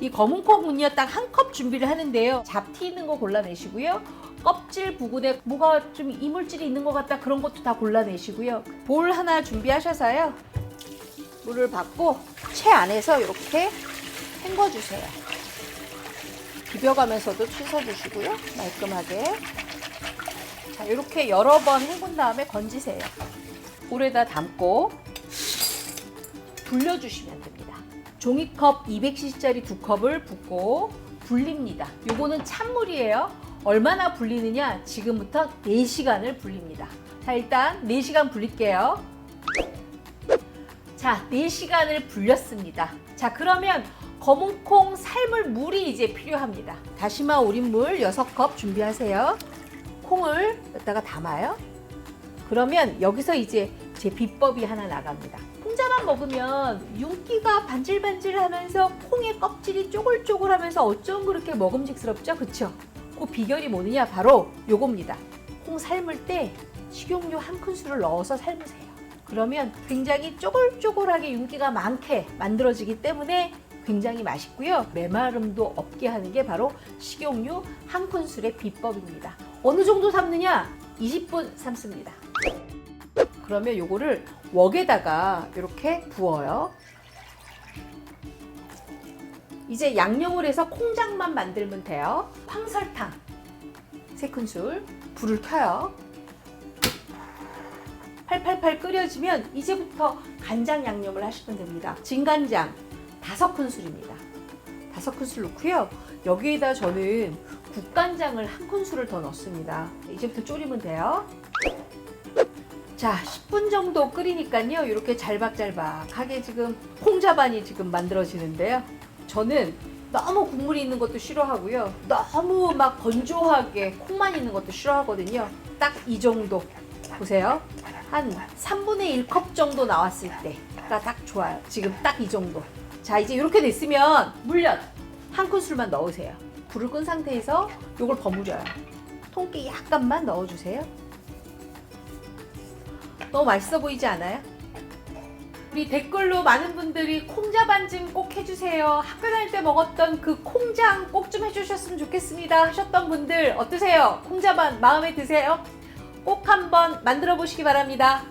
이 검은 콩은요 딱 한 컵 준비를 하는데요. 잡티 있는 거 골라내시고요. 껍질 부분에 뭐가 좀 이물질이 있는 것 같다 그런 것도 다 골라내시고요. 볼 하나 준비하셔서요. 물을 받고 채 안에서 이렇게 헹궈주세요. 비벼가면서도 씻어주시고요. 말끔하게. 자, 이렇게 여러 번 헹군 다음에 건지세요. 물에다 담고 불려주시면 됩니다. 종이컵 200cc짜리 두 컵을 붓고 불립니다. 요거는 찬물이에요. 얼마나 불리느냐? 지금부터 4시간을 불립니다. 자, 일단 4시간 불릴게요. 자, 4시간을 불렸습니다. 자, 그러면 검은 콩 삶을 물이 이제 필요합니다. 다시마 우린 물 6컵 준비하세요. 콩을 여기다가 담아요. 그러면 여기서 이제 제 비법이 하나 나갑니다. 콩자만 먹으면 윤기가 반질반질하면서 콩의 껍질이 쪼글쪼글하면서 어쩜 그렇게 먹음직스럽죠? 그쵸? 그 비결이 뭐느냐? 바로 요겁니다. 콩 삶을 때 식용유 한 큰술을 넣어서 삶으세요. 그러면 굉장히 쪼글쪼글하게 윤기가 많게 만들어지기 때문에 굉장히 맛있고요. 메마름도 없게 하는 게 바로 식용유 한 큰술의 비법입니다. 어느 정도 삶느냐? 20분 삶습니다. 그러면 요거를 웍에다가 이렇게 부어요. 이제 양념을 해서 콩장만 만들면 돼요. 황설탕 세 큰술 불을 켜요. 팔팔팔 끓여지면 이제부터 간장 양념을 하시면 됩니다. 진간장 다섯 큰술입니다. 다섯 큰술 넣고요. 여기에다 저는 국간장을 한 큰술을 더 넣습니다. 이제부터 졸이면 돼요. 자, 10분 정도 끓이니까요. 이렇게 잘박잘박하게 지금 콩자반이 지금 만들어지는데요. 저는 너무 국물이 있는 것도 싫어하고요. 너무 막 건조하게 콩만 있는 것도 싫어하거든요. 딱 이 정도. 보세요. 한 3분의 1컵 정도 나왔을 때가 딱 좋아요. 지금 딱 이 정도. 자, 이제 이렇게 됐으면 물엿 한 큰술만 넣으세요. 불을 끈 상태에서 이걸 버무려요. 통깨 약간만 넣어주세요. 너무 맛있어 보이지 않아요? 우리 댓글로 많은 분들이 콩자반 좀꼭 해주세요. 학교 다닐 때 먹었던 그 콩장 꼭 좀 해주셨으면 좋겠습니다. 하셨던 분들 어떠세요? 콩자반 마음에 드세요? 꼭 한번 만들어 보시기 바랍니다.